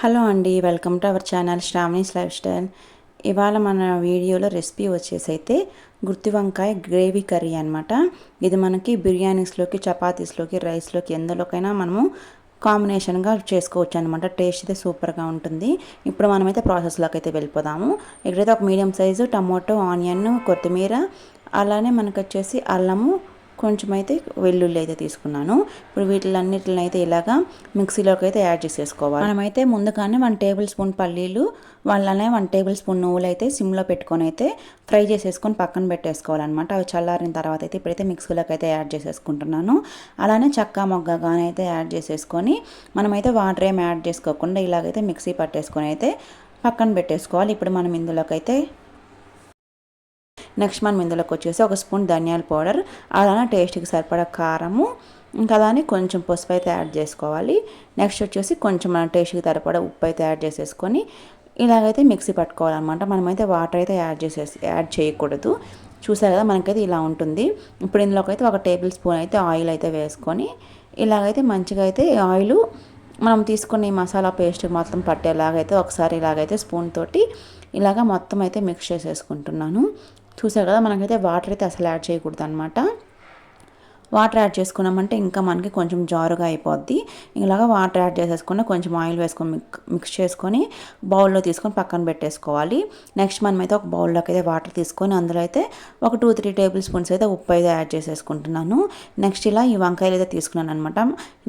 Hello అండి welcome to our channel Shravani's lifestyle. ఇవాళ మన వీడియోలో రెసిపీ వచ్చేసి అయితే గుర్తి వంకాయ గ్రేవీ కర్రీ అనమాట ఇది మనకి బిర్యానీస్లోకి చపాతీస్లోకి రైస్లోకి ఎందులోకైనా మనము కాంబినేషన్గా చేసుకోవచ్చు అనమాట టేస్ట్ అయితే సూపర్గా ఉంటుంది. ఇప్పుడు మనమైతే ప్రాసెస్లోకి అయితే వెళ్ళిపోదాము. ఇక్కడైతే ఒక మీడియం సైజు టమోటో ఆనియన్ కొత్తిమీర అలానే మనకు వచ్చేసి అల్లము కొంచెం అయితే వెల్లుల్లి అయితే తీసుకున్నాను. ఇప్పుడు వీటిలన్నిటిని అయితే ఇలాగా మిక్సీలోకి అయితే యాడ్ చేసేసుకోవాలి. మనమైతే ముందుగానే వన్ టేబుల్ స్పూన్ పల్లీలు వాళ్ళనే వన్ టేబుల్ స్పూన్ నువ్వులు అయితే సిమ్లో పెట్టుకొని అయితే ఫ్రై చేసేసుకొని పక్కన పెట్టేసుకోవాలన్నమాట. అవి చల్లారిన తర్వాత అయితే ఇప్పుడైతే మిక్సీలోకి అయితే యాడ్ చేసేసుకుంటున్నాను. అలానే చక్క మొగ్గగానే అయితే యాడ్ చేసేసుకొని మనమైతే వాటర్ ఏం యాడ్ చేసుకోకుండా ఇలాగైతే మిక్సీ పట్టేసుకొని అయితే పక్కన పెట్టేసుకోవాలి. ఇప్పుడు మనం ఇందులోకి అయితే నెక్స్ట్ మనం ఇందులోకి వచ్చేసి ఒక స్పూన్ ధనియాల పౌడర్ అలానే టేస్ట్కి సరిపడా కారము ఇంకా దాన్ని కొంచెం పసుపు అయితే యాడ్ చేసుకోవాలి. నెక్స్ట్ వచ్చేసి కొంచెం మన టేస్ట్కి సరిపడా ఉప్పు అయితే యాడ్ చేసేసుకొని ఇలాగైతే మిక్సీ పట్టుకోవాలన్నమాట. మనమైతే వాటర్ అయితే యాడ్ చేసేసి యాడ్ చేయకూడదు. చూసారు కదా మనకైతే ఇలా ఉంటుంది. ఇప్పుడు ఇందులోకి అయితే ఒక టేబుల్ స్పూన్ అయితే ఆయిల్ అయితే వేసుకొని ఇలాగైతే మంచిగా అయితే ఆయిల్ మనం తీసుకున్న మసాలా పేస్ట్ మొత్తం పట్టేలాగైతే ఒకసారి ఇలాగైతే స్పూన్ తోటి ఇలాగ మొత్తం అయితే మిక్స్ చేసేసుకుంటున్నాను. చూసారు కదా మనకైతే వాటర్ అయితే అసలు యాడ్ చేయకూడదు అనమాట వాటర్ యాడ్ చేసుకున్నామంటే ఇంకా మనకి కొంచెం జారుగా అయిపోద్ది. ఇలాగా వాటర్ యాడ్ చేసేసుకుని కొంచెం ఆయిల్ వేసుకొని మిక్స్ చేసుకొని బౌల్లో తీసుకొని పక్కన పెట్టేసుకోవాలి. నెక్స్ట్ మనమైతే ఒక బౌల్లోకి అయితే వాటర్ తీసుకొని అందులో అయితే ఒక టూ త్రీ టేబుల్ స్పూన్స్ అయితే ఉప్పు అయితే యాడ్ చేసేసుకుంటున్నాను. నెక్స్ట్ ఇలా ఈ వంకాయలు అయితే తీసుకున్నాను అనమాట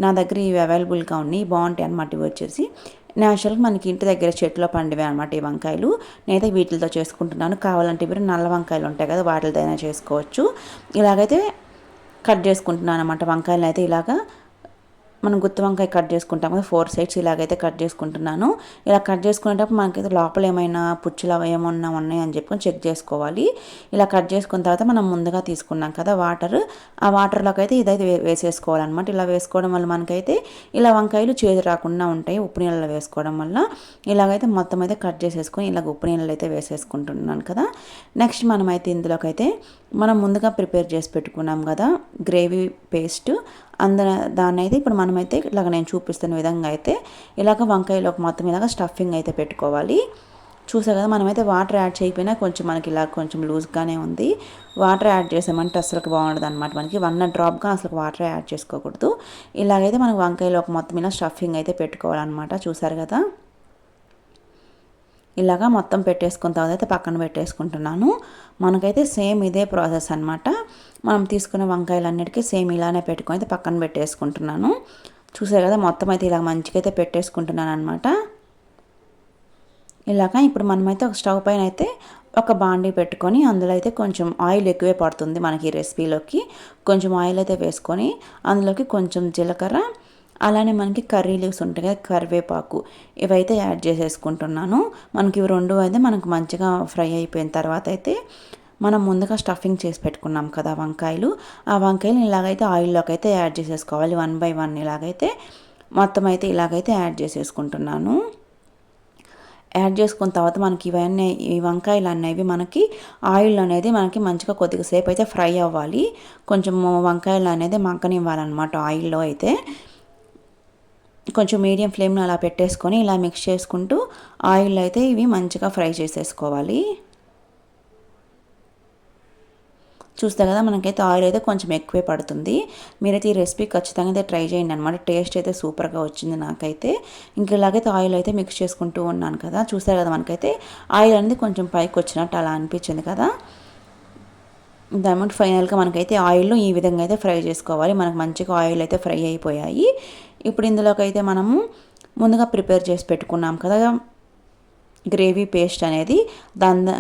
నా దగ్గర ఇవి అవైలబుల్గా ఉన్నాయి బాగుంటాయి అనమాట ఇవి వచ్చేసి. న్యాచురల్గా మనకి ఇంటి దగ్గర చెట్లో పండివే అనమాట ఈ వంకాయలు. నేనైతే వీటితో చేసుకుంటున్నాను. కావాలంటే మీరు నల్ల వంకాయలు ఉంటాయి కదా వాటితో అయినా చేసుకోవచ్చు. ఇలాగైతే కట్ చేసుకుంటున్నాను అనమాట వంకాయలు అయితే ఇలాగా. మనం గుత్తి వంకాయ కట్ చేసుకుంటాం కదా ఫోర్ సైడ్స్ ఇలాగైతే కట్ చేసుకుంటున్నాను. ఇలా కట్ చేసుకునేటప్పుడు మనకైతే లోపల ఏమైనా పుచ్చులు అవి ఏమన్నా ఉన్నాయి అని చెప్పి చెక్ చేసుకోవాలి. ఇలా కట్ చేసుకున్న తర్వాత మనం ముందుగా తీసుకున్నాం కదా వాటర్ ఆ వాటర్లోకి అయితే ఇదైతే వేసేసుకోవాలన్నమాట. ఇలా వేసుకోవడం వల్ల మనకైతే ఇలా వంకాయలు చేదు రాకుండా ఉంటాయి ఉప్పు నీళ్ళలో వేసుకోవడం వల్ల. ఇలాగైతే మొత్తం అయితే కట్ చేసేసుకొని ఇలాగ ఉప్పు నీళ్ళు అయితే వేసేసుకుంటున్నాను కదా. నెక్స్ట్ మనమైతే ఇందులోకైతే మనం ముందుగా ప్రిపేర్ చేసి పెట్టుకున్నాం కదా గ్రేవీ పేస్ట్. అందులో దాన్ని అయితే ఇప్పుడు మనమైతే ఇలాగ నేను చూపిస్తున్న విధంగా అయితే ఇలాగ వంకాయలోకి మొత్తం ఇలాగ స్టఫింగ్ అయితే పెట్టుకోవాలి. చూసా కదా మనమైతే వాటర్ యాడ్ చేయకపోయినా కొంచెం మనకి ఇలా కొంచెం లూజ్గానే ఉంది. వాటర్ యాడ్ చేసామంటే అసలు బాగుండదు అనమాట మనకి వన్ డ్రాప్గా అసలు వాటర్ యాడ్ చేసుకోకూడదు. ఇలాగైతే మనకు వంకాయలోకి మొత్తం ఇలా స్టఫింగ్ అయితే పెట్టుకోవాలన్నమాట. చూసారు కదా? ఇలాగా మొత్తం పెట్టేసుకున్న తర్వాత అయితే పక్కన పెట్టేసుకుంటున్నాను. మనకైతే సేమ్ ఇదే ప్రాసెస్ అనమాట మనం తీసుకున్న వంకాయలన్నిటికీ సేమ్ ఇలానే పెట్టుకొని అయితే పక్కన పెట్టేసుకుంటున్నాను. చూసారు కదా మొత్తం అయితే ఇలా మంచిగా అయితే పెట్టేసుకుంటున్నాను అనమాట ఇలాగ ఇప్పుడు మనమైతే ఒక స్టవ్ పైన అయితే ఒక బాండీ పెట్టుకొని అందులో అయితే కొంచెం ఆయిల్ ఎక్కువే పడుతుంది మనకి ఈ రెసిపీలోకి. కొంచెం ఆయిల్ అయితే వేసుకొని అందులోకి కొంచెం జీలకర్ర అలానే మనకి కర్రీ లీవ్స్ ఉంటాయి కదా కరివేపాకు. ఇవైతే యాడ్ చేసేసుకుంటున్నాను. మనకి ఇవి రెండు అయితే మనకు మంచిగా ఫ్రై అయిపోయిన తర్వాత అయితే మనం ముందుగా స్టఫింగ్ చేసి పెట్టుకున్నాం కదా వంకాయలు. ఆ వంకాయలు ఇలాగైతే ఆయిల్లోకి అయితే యాడ్ చేసేసుకోవాలి. వన్ బై వన్ ఇలాగైతే మొత్తం అయితే ఇలాగైతే యాడ్ చేసేసుకుంటున్నాను. యాడ్ చేసుకున్న తర్వాత మనకి ఇవన్నీ ఈ వంకాయలు అనేవి మనకి ఆయిల్ అనేది మనకి మంచిగా కొద్దిగా సేపు అయితే ఫ్రై అవ్వాలి. కొంచెం వంకాయలు అనేది మగ్గనివ్వాలన్నమాట ఆయిల్లో అయితే. కొంచెం మీడియం ఫ్లేమ్ని అలా పెట్టేసుకొని ఇలా మిక్స్ చేసుకుంటూ ఆయిల్ అయితే ఇవి మంచిగా ఫ్రై చేసేసుకోవాలి. చూస్తే కదా మనకైతే ఆయిల్ అయితే కొంచెం ఎక్కువే పడుతుంది. మీరైతే ఈ రెసిపీ ఖచ్చితంగా అయితే ట్రై చేయండి అనమాట టేస్ట్ అయితే సూపర్గా వచ్చింది నాకైతే. ఇంక ఇలాగైతే ఆయిల్ అయితే మిక్స్ చేసుకుంటూ ఉన్నాను కదా. చూసారు కదా మనకైతే ఆయిల్ అనేది కొంచెం పైకి వచ్చినట్టు అలా అనిపించింది కదా. దాని ఫైనల్గా మనకైతే ఆయిల్లో ఈ విధంగా అయితే ఫ్రై చేసుకోవాలి. మనకు మంచిగా ఆయిల్ అయితే ఫ్రై అయిపోయాయి. ఇప్పుడు ఇందులోకి అయితే మనము ముందుగా ప్రిపేర్ చేసి పెట్టుకున్నాం కదా గ్రేవీ పేస్ట్ అనేది. దాని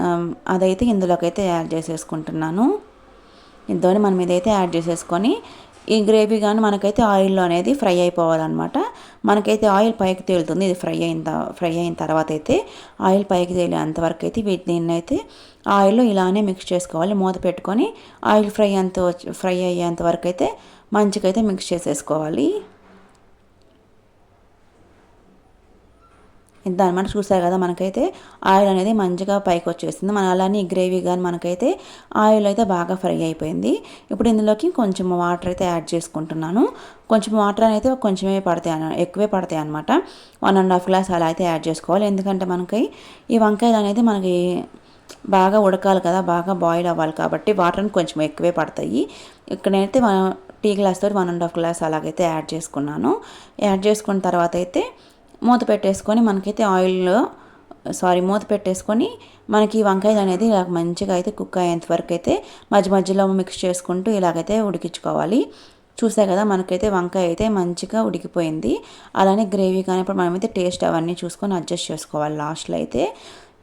అదైతే ఇందులోకి అయితే యాడ్ చేసేసుకుంటున్నాను. ఇంతోని మనం ఇదైతే యాడ్ చేసేసుకొని ఈ గ్రేవీ కానీ మనకైతే ఆయిల్లో అనేది ఫ్రై అయిపోవాలన్నమాట. మనకైతే ఆయిల్ పైకి తేలుతుంది. ఇది ఫ్రై అయిన ఫ్రై అయిన తర్వాత అయితే ఆయిల్ పైకి తేలేంతవరకు అయితే దీన్ని అయితే ఆయిల్లో ఇలానే మిక్స్ చేసుకోవాలి. మూత పెట్టుకొని ఆయిల్ ఫ్రై అంత ఫ్రై అయ్యేంత వరకు అయితే మంచిగా అయితే మిక్స్ చేసేసుకోవాలి. ఇంత అనమాట చూసారు కదా మనకైతే ఆయిల్ అనేది మంచిగా పైకి వచ్చేసింది. మన అలానే గ్రేవీ కానీ మనకైతే ఆయిల్ అయితే బాగా ఫ్రై అయిపోయింది. ఇప్పుడు ఇందులోకి కొంచెం వాటర్ అయితే యాడ్ చేసుకుంటున్నాను. కొంచెం వాటర్ అయితే కొంచెమే పడతాయి ఎక్కువే పడతాయి అనమాట వన్ అండ్ హాఫ్ గ్లాస్ అలా అయితే యాడ్ చేసుకోవాలి. ఎందుకంటే మనకి ఈ వంకాయలు అనేది మనకి బాగా ఉడకాలి కదా బాగా బాయిల్ అవ్వాలి కాబట్టి వాటర్ కొంచెం ఎక్కువే పడతాయి. ఇక్కడైతే మనం టీ గ్లాస్ తోటి వన్ అండ్ హాఫ్ గ్లాస్ అలాగైతే యాడ్ చేసుకున్నాను. యాడ్ చేసుకున్న తర్వాత అయితే మూత పెట్టేసుకొని మనకైతే ఆయిల్లో సారీ మూత పెట్టేసుకొని మనకి వంకాయలు అనేది ఇలా మంచిగా అయితే కుక్ అయ్యేంత వరకు అయితే మధ్య మధ్యలో మిక్స్ చేసుకుంటూ ఇలాగైతే ఉడికించుకోవాలి. చూసా కదా మనకైతే వంకాయ అయితే మంచిగా ఉడికిపోయింది. అలానే గ్రేవీ కానీ ఇప్పుడు మనమైతే టేస్ట్ అవన్నీ చూసుకొని అడ్జస్ట్ చేసుకోవాలి లాస్ట్లో అయితే.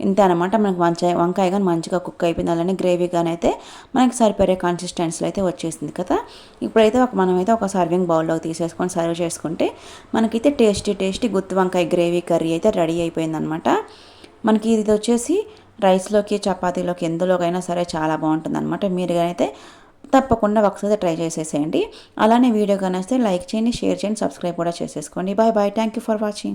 ఇంతే అనమాట మనకి వంకాయ వంకాయ కానీ మంచిగా కుక్ అయిపోయింది. అలానే గ్రేవీ కానీ అయితే మనకి సరిపడే కన్సిస్టెన్సీలో అయితే వచ్చేసింది కదా. ఇప్పుడైతే ఒక మనమైతే ఒక సర్వింగ్ బౌల్లో తీసేసుకొని సర్వ్ చేసుకుంటే మనకైతే టేస్టీ టేస్టీ గుత్తి వంకాయ గ్రేవీ కర్రీ అయితే రెడీ అయిపోయింది అనమాట మనకి ఇది వచ్చేసి రైస్లోకి చపాతీలోకి ఎందులోకైనా సరే చాలా బాగుంటుంది అనమాట మీరు అయితే తప్పకుండా ఒకసారి ట్రై చేసేసేయండి. అలానే వీడియో కానీ వస్తే లైక్ చేయండి షేర్ చేయండి సబ్స్క్రైబ్ కూడా చేసేసుకోండి. Bye bye thank you for watching